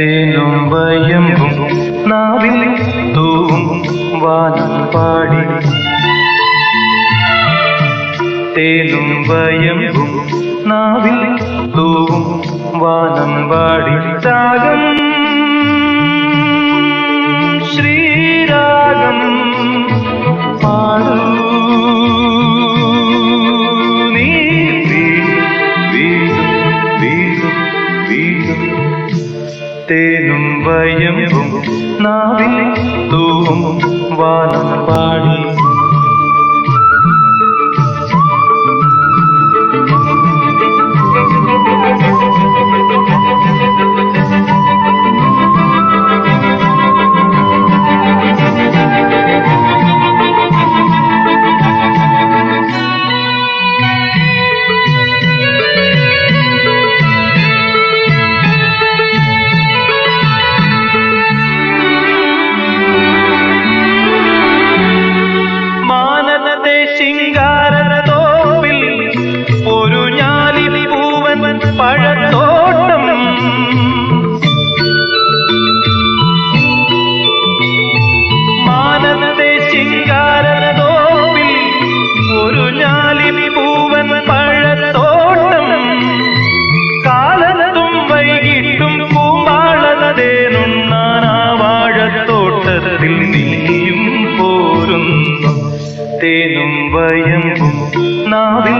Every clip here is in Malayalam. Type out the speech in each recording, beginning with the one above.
തേനും വയമ്പും നാവിൽ തൂവും വാനം പാടി. തേനും വയമ്പും നാവിൽ തൂവും വാനം പാടി. രാഗം ശ്രീരാഗം തേനും വയമ്പും നാവിൽ തൂവും വാനം പാടി മാനത്തെ ശിങ്കാരത്തോപ്പിൽ ഒരു ഞാലി പൂവൻ പഴത്തോട്ടം മാനത്തെ ശിങ്കാരത്തോപ്പിൽ ഒരു ഞാലി പൂവൻ പഴത്തോട്ടം കാലത്തും വൈകിട്ടും പൂമ്പാളതേനുണ്ണാനാ വാഴത്തോട്ടത്തിൽ നീ. തേനും വയമ്പും നാവിൽ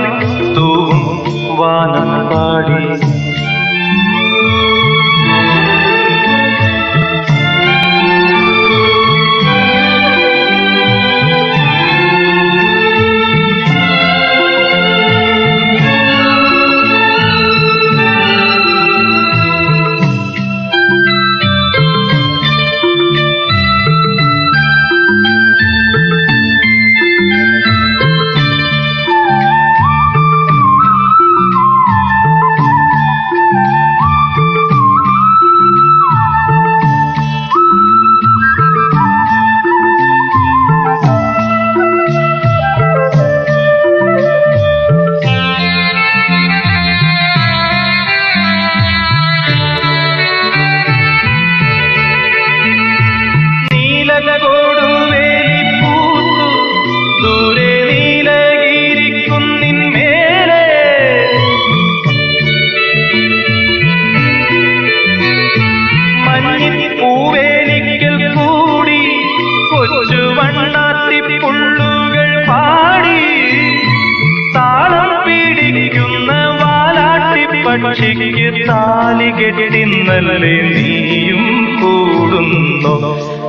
പക്ഷിക്ക് താലി കെട്ടിന്നല്ലേ നീയും കൂടുന്നു.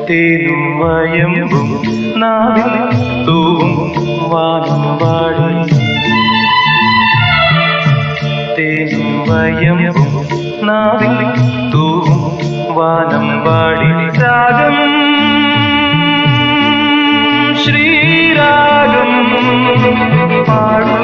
തേനും വയമ്പും നാവിൽ തൂവും വാനം പാടി തേനും വയമ്പും നാവിൽ തൂവും വാനം പാടി രാഗം ശ്രീരാഗം പാടൂ